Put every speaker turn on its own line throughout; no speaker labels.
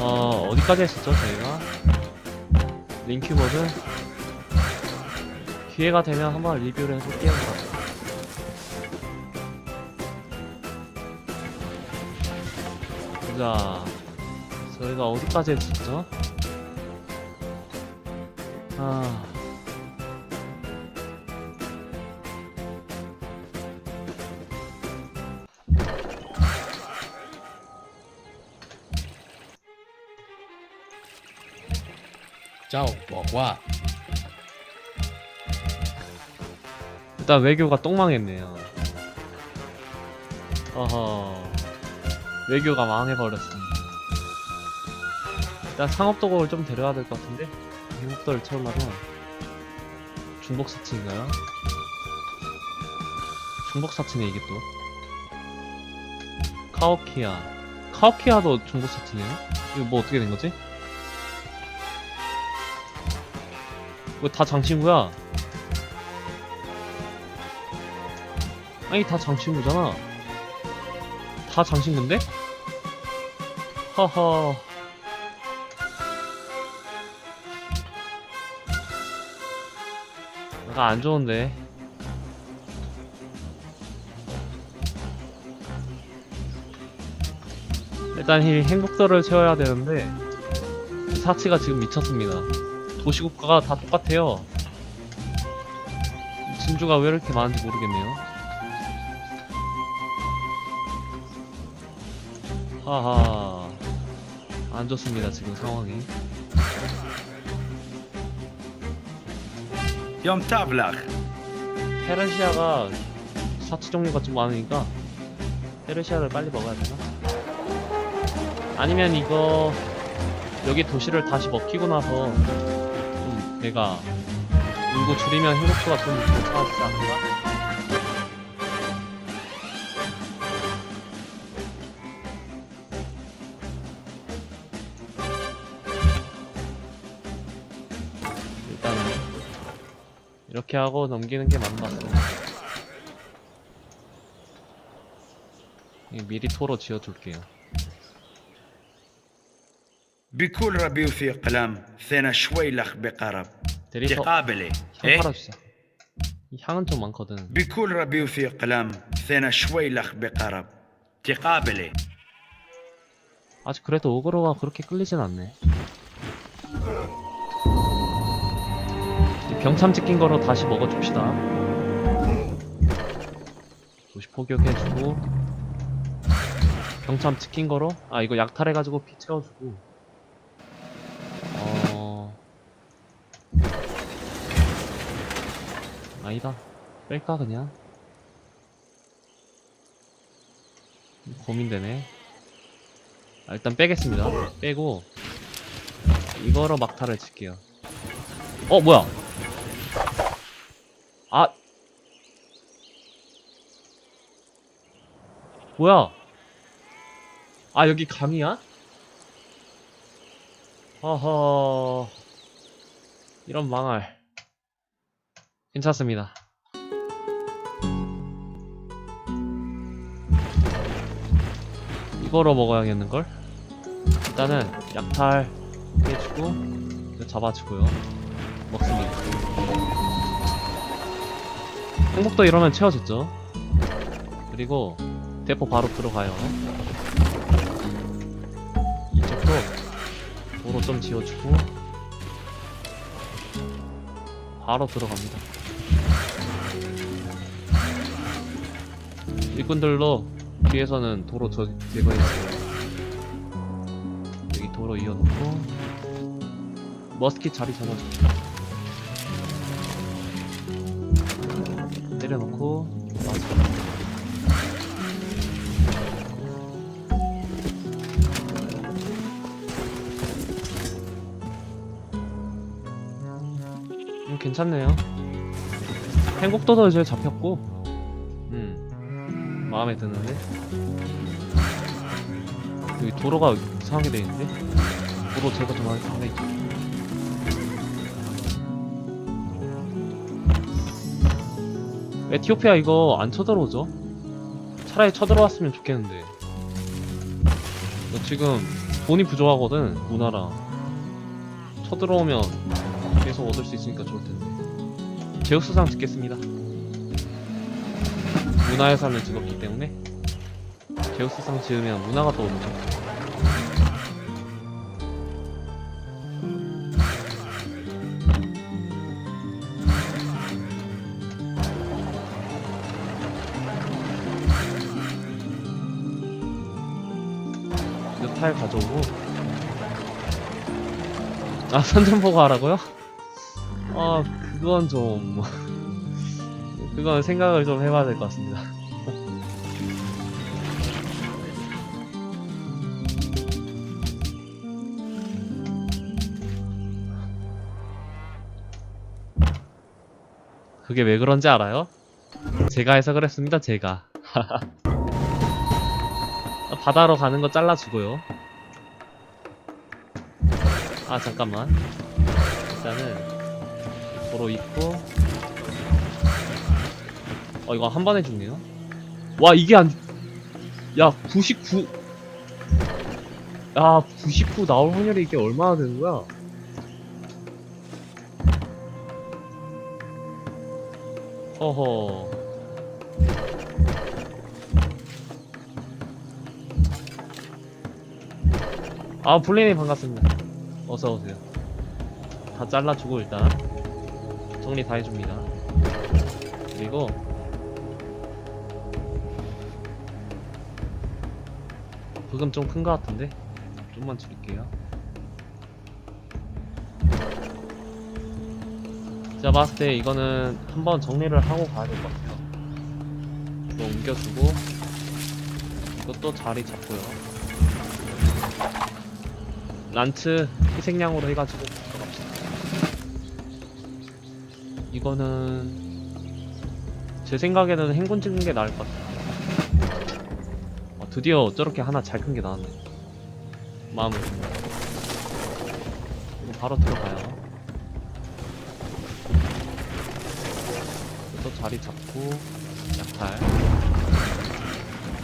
어, 어디까지 했었죠, 저희가? 링큐버드? 기회가 되면 한번 리뷰를 해볼게요. 자, 저희가 어디까지 했었죠? 아,
짜오 뽀과
일단 외교가 똥망했네요. 어허. 외교가 망해버렸습니다. 일단 상업도구를 좀 데려와야 될 것 같은데? 미국도를 채우려면 중복 사치인가요? 중복 사치네 이게 또. 카오키아. 카오키아도 중복 사치네요? 이거 뭐 어떻게 된 거지? 이거 다 장친구야. 아니 다 장친구잖아 다 장친구인데? 허허 약간 안 좋은데 일단 이 행복도를 채워야 되는데 사치가 지금 미쳤습니다 도시국가가 다 똑같아요. 진주가 왜 이렇게 많은지 모르겠네요. 하하. 안 좋습니다 지금 상황이.
염타블락
페르시아가 사치 종류가 좀 많으니까 페르시아를 빨리 먹어야 되나? 아니면 이거 여기 도시를 다시 먹히고 나서 내가 인구 줄이면 행복도가 좀 괜찮아지지 않을까? 일단은 이렇게 하고 넘기는 게 맞는 것. 이 미리 토로 지어둘게요.
بكل ربيو في قلم ثنا شوي لخ بقرب
대리석
تقابلي
향
إيه؟
팔아주자. 이 향은 좀 많거든.
بكل ربيو في قلم ثنا شوي لخ بقرب تقابلي
아직 그래도 오그로가 그렇게 끌리진 않네. 이 병참 찍힌 거로 다시 먹어줍시다. 도시 포격해주고 병참 찍힌 거로 아 이거 약탈해가지고 피 채워주고 아니다 뺄까 그냥 고민되네. 아, 일단 빼겠습니다. 빼고 이거로 막타를 칠게요. 어 뭐야? 아 뭐야? 아 여기 강이야? 허허 이런 망할 괜찮습니다. 이거로 먹어야겠는걸? 일단은 약탈 해주고 잡아주고요. 먹습니다. 행복도 이러면 채워졌죠. 그리고 대포 바로 들어가요. 이쪽도 도로 좀 지어주고 바로 들어갑니다 일꾼들로 뒤에서는 도로 저 제거했어요. 여기 도로 이어놓고 머스킷 자리 잡아줄게 때려놓고 맞아 음, 괜찮네요. 행복도도 이제 잡혔고. 음 마음에 드는데? 여기 도로가 이상하게 돼 있는데? 도로 제거 좀 있죠 에티오피아 이거 안 쳐들어오죠? 차라리 쳐들어왔으면 좋겠는데. 지금 돈이 부족하거든 문화랑. 쳐들어오면 계속 얻을 수 있으니까 좋을 텐데. 제우스상 짓겠습니다 문화의 삶을 즐겁기 때문에 제우스상 지으면 문화가 더 오르죠 타일 가져오고 아 선전보고 하라고요? 아 그건 좀 그건 생각을 좀 해봐야 될 것 같습니다. 그게 왜 그런지 알아요? 제가 해서 그랬습니다 제가. 바다로 가는 거 잘라주고요. 아 잠깐만. 일단은 도로 있고 어 이거 한 번에 죽네요 와 이게 안 야, 99. 야, 99 나올 확률이 이게 얼마나 되는 거야? 허허. 아, 블리님 반갑습니다. 어서오세요. 다 잘라주고 일단 정리 다 해줍니다. 그리고 부금 좀 큰 것 같은데 좀만 줄일게요. 제가 봤을 때 이거는 한번 정리를 하고 가야 될 것 같아요. 이거 옮겨주고 이것도 자리 잡고요. 란츠 희생양으로 해가지고 들어갑시다. 이거는 제 생각에는 행군 찍는 게 나을 것 같아요. 어, 드디어 저렇게 하나 잘 큰 게 나왔네. 듭니다. 이거 바로 들어가요. 또 자리 잡고 약탈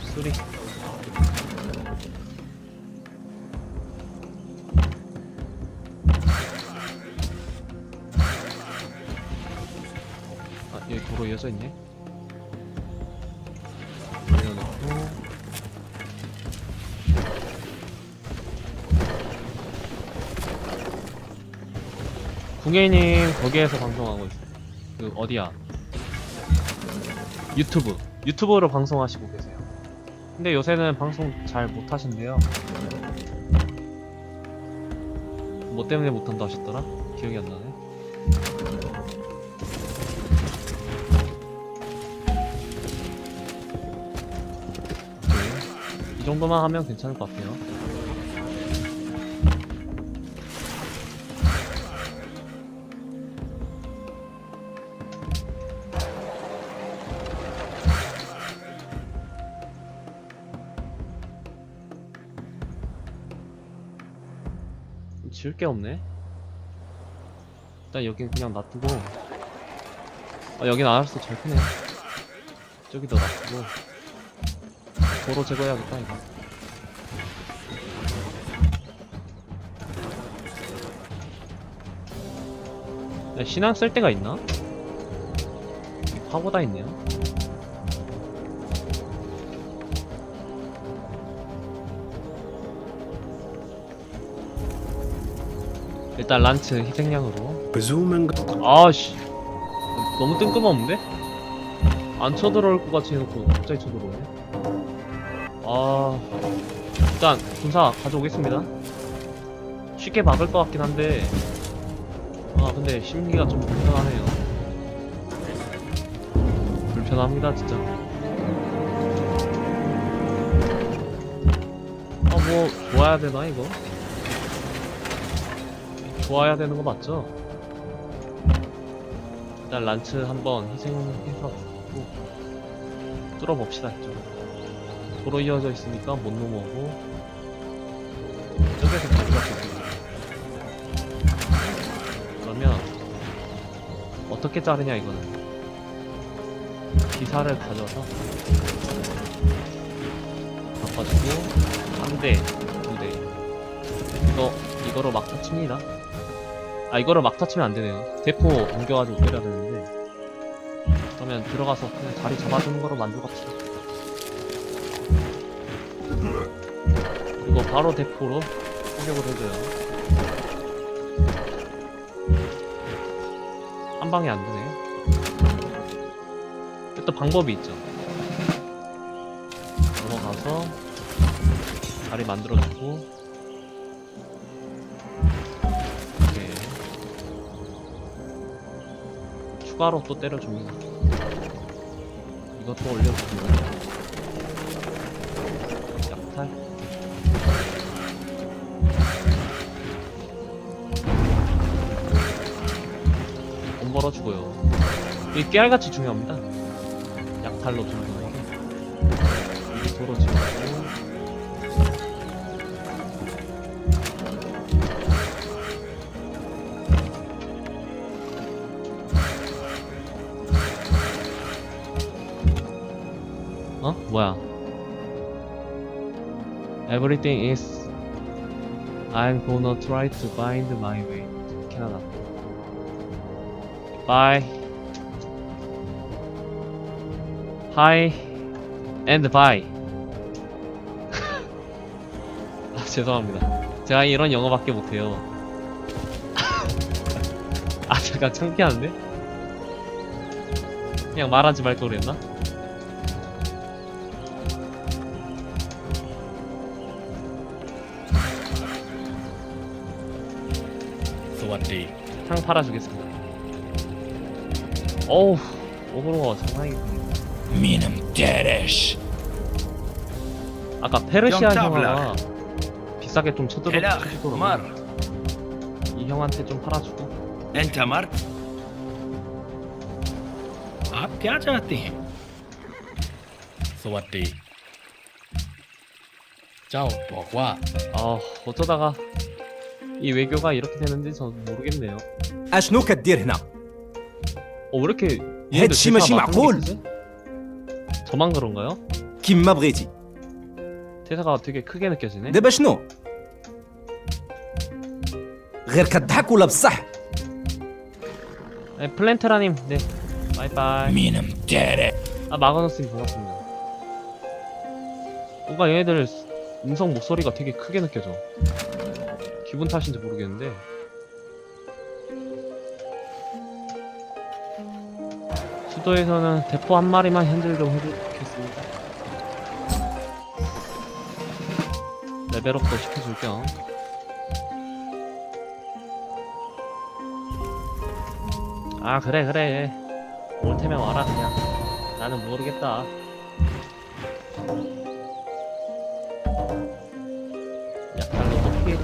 수리 아 여기 도로 이어져 있네 궁예님 거기에서 방송하고 있어요 그 어디야? 유튜브. 유튜브로 방송하시고 계세요. 근데 요새는 방송 잘 못하신대요. 뭐 때문에 못한다 하셨더라? 기억이 안 나네. 이 정도만 하면 괜찮을 것 같아요 지을 게 없네. 일단 여긴 그냥 놔두고. 아, 여긴 알아서 잘 크네. 저기도 놔두고. 도로 제거해야겠다, 이거. 야, 신앙 쓸 데가 있나? 파고다 있네요. 일단 란츠 희생양으로.
그
아씨. 너무 뜬금없는데? 안 쳐들어올 것 같이 해놓고 갑자기 쳐들어오네. 아. 일단 군사 가져오겠습니다. 쉽게 막을 것 같긴 한데. 아 근데 심기가 좀 불편하네요. 불편합니다 진짜. 아뭐 뭐야 되나 이거? 좋아야 되는 거 맞죠? 일단 란츠 한번 희생해서 또 뚫어봅시다 이쪽. 도로 이어져 있으니까 못 넘어오고. 있습니다 그러면 어떻게 자르냐 이거는? 기사를 가져서 바꿔주고 한대 이거로 막타 칩니다. 아 이거를 막타 치면 안 되네요. 대포 옮겨가지고 때려야 되는데. 그러면 들어가서 그냥 자리 잡아주는 거로 만족합시다. 그리고 바로 대포로 공격을 해줘요. 한 방에 안 되네. 또 방법이 있죠. 넘어가서 자리 만들어주고 추가로 또 때려줍니다. 이것도 올려주고 약탈 돈 벌어주고요. 이 깨알같이 중요합니다. 약탈로 거에게 이게 도로 지우고 어? 뭐야? Everything is I'm gonna try to find my way to Canada. Bye. Hi and bye. 아, 죄송합니다. 제가 이런 영어밖에 못해요. 아, 잠깐 창피한데? 그냥 말하지 말 걸 그랬나? 저까지 상 팔아주겠습니다. 어우, 오그로가 장난이군요.
미는 데레시.
아까 페르시아 형아 비싸게 좀 쳐들어 주시고 이 형한테 좀 팔아주고.
엔타 마르. 아,
뼈자티. 스와디.
เจ้าบอกว่าอ๋อโคตรตากา 이 외교가 이렇게 되는지 전 모르겠네요.
اشنو كدير هنا
어, 왜 이렇게
هاد الشي ماشي
대사가
معقول.
막히지? 저만 그런가요?
كيما بغيتي
대사가 되게 크게 느껴지네.
دابا شنو غير كضحك ولا بصح
네, 플랜테라님, 네, 바이바이.
Minum Teresh.
아, 마그너스님 반갑습니다. 뭔가 얘네들 음성 목소리가 되게 크게 느껴져. 기분 탓인지 모르겠는데. 수도에서는 대포 한 마리만 현질 좀 해주겠습니다. 레벨업도 시켜줄 겸. 아, 그래, 그래. 올 테면 와라, 그냥. 나는 모르겠다.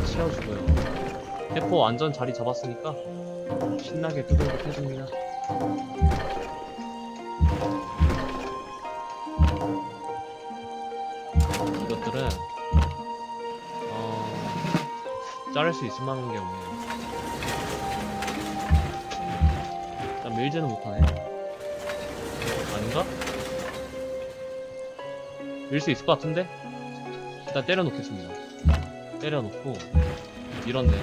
치워주고요. 대포 완전 자리 잡았으니까 신나게 두들겨 해줍니다. 이것들은 어 자를 수 있을 만한 게 없네요. 일단 밀지는 못하네. 아닌가? 밀 수 있을 것 같은데? 일단 때려놓겠습니다. 때려놓고 이런데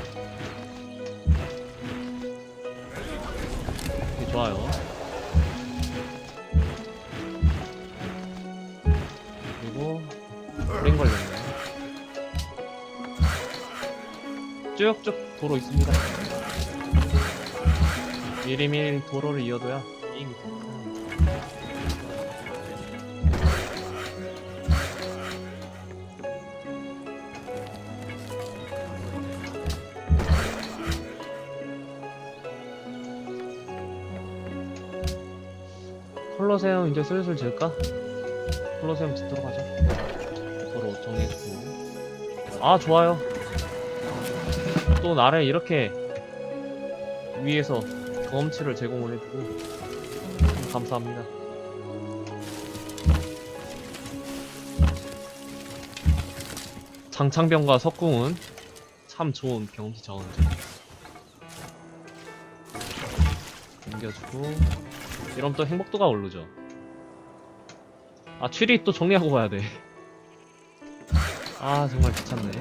오케이, 좋아요. 그리고 브레인 걸렸네. 쭉쭉 도로 있습니다. 미리미리 도로를 이어둬야 게임이 됩니다. 콜로세움 이제 슬슬 질까? 콜로세움 짓도록 하죠. 서로 정해주고. 아, 좋아요. 또 나를 이렇게 위에서 경험치를 제공을 해주고 참 감사합니다. 장창병과 석궁은 참 좋은 경험치 자원이죠. 넘겨주고 이러면 또 행복도가 오르죠. 아, 취리 또 정리하고 가야 돼. 아, 정말 귀찮네.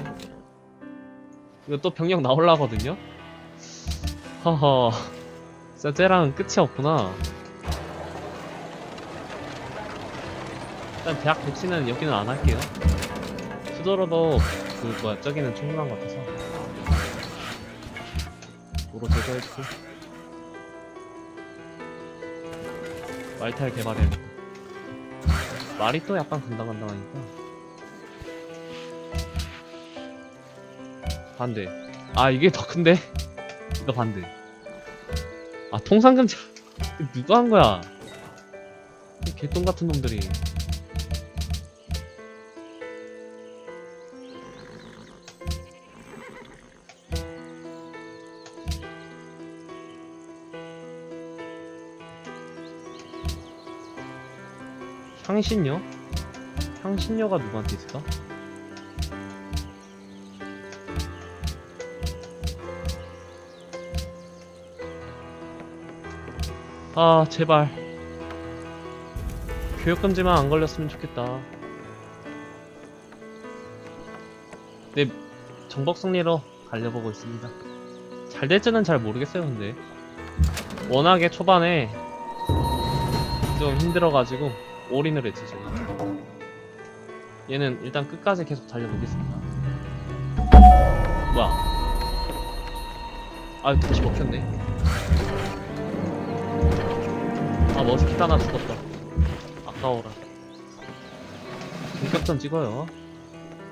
이거 또 병력 나올라거든요? 허허. 진짜 쟤랑은 끝이 없구나. 일단 대학 배치는 여기는 안 할게요. 수도로도 그 뭐야 저기는 충분한 것 같아서. 도로 제거해주고. 말탈 개발해야겠다. 말이 또 약간 간당간당하니까. 반대. 아 이게 더 큰데? 이거 반대. 아 통상금지 누가 한 거야? 이 개똥 같은 놈들이. 향신료? 향신료가 누구한테 있을까? 아 제발. 교육금지만 안 걸렸으면 좋겠다. 네 정복승리로 달려보고 있습니다. 잘 될지는 잘 모르겠어요 근데. 워낙에 초반에 좀 힘들어가지고 올인을 했지. 제가 얘는 일단 끝까지 계속 달려보겠습니다. 뭐야? 아 다시 먹혔네. 아 머스킷 하나 죽었다. 아까워라. 공격전 찍어요.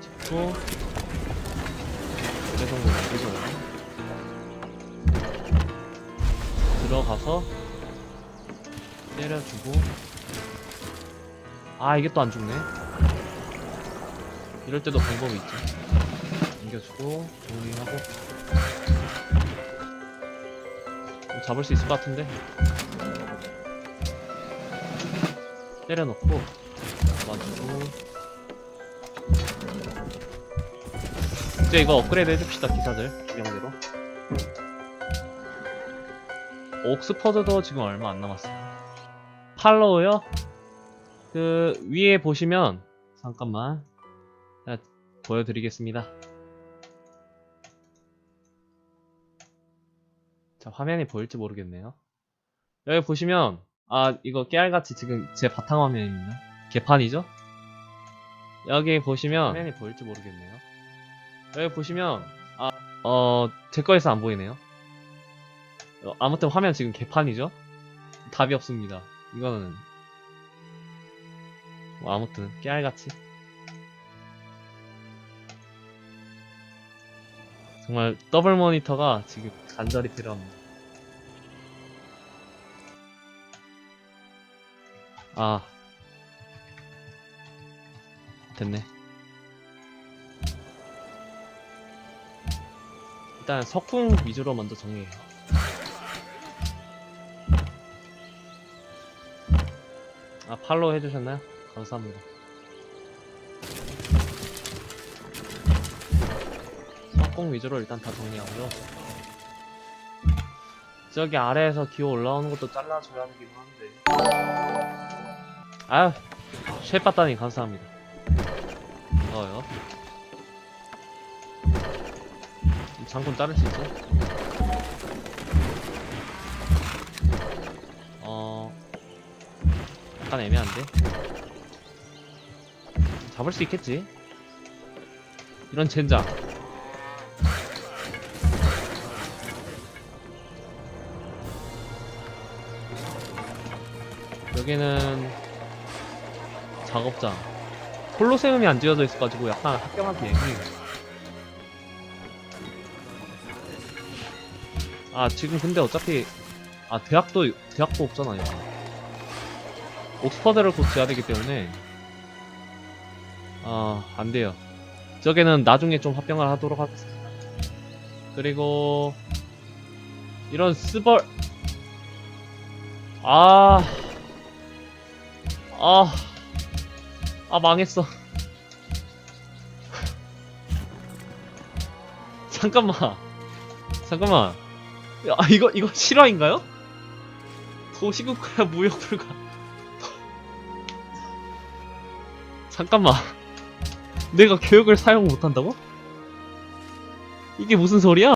찍고. 그래동을 찍어요. 들어가서 때려주고 아 이게 또 안 죽네. 이럴 때도 방법이 있죠 옮겨주고 정리하고. 잡을 수 있을 것 같은데. 때려놓고 잡아주고. 이제 이거 업그레이드 해줍시다 기사들. 두명대로. 옥스퍼드도 지금 얼마 안 남았어요 팔로우요? 그 위에 보시면 잠깐만 보여드리겠습니다. 자 화면이 보일지 모르겠네요. 여기 보시면 아 이거 깨알같이 지금 제 바탕 화면입니다. 개판이죠? 여기 보시면 화면이 보일지 모르겠네요. 여기 보시면 아어제 거에서 안 보이네요. 어, 아무튼 화면 지금 개판이죠? 답이 없습니다. 이거는 뭐 아무튼 깨알같이. 정말 더블 모니터가 지금 간절히 필요합니다. 아. 됐네. 일단 석궁 위주로 먼저 정리해요. 아 팔로우 해주셨나요? 감사합니다. 석궁 위주로 일단 다 정리하고요. 저기 아래에서 기어 올라오는 것도 잘라줘야 하긴 하는데. 아유 쉐빠따니 감사합니다. 반가워요 장군 자를 수 있죠? 어... 약간 애매한데? 잡을 수 있겠지? 이런 젠장. 여기는 작업장. 콜로세움이 안 지어져 있어가지고 약간 합격하기 애매해요 아 지금 근데 어차피 아 대학도 대학도 없잖아요. 옥스퍼드를 곧 지어야 되기 때문에 아 안돼요 저게는 나중에 좀 합병을 하도록 하겠습니다 그리고 이런 스벌 아 아, 아 망했어. 잠깐만, 잠깐만. 야, 아, 이거 이거 실화인가요? 도시국가야 무역 불가. 잠깐만. 내가 교육을 사용 못한다고? 이게 무슨 소리야?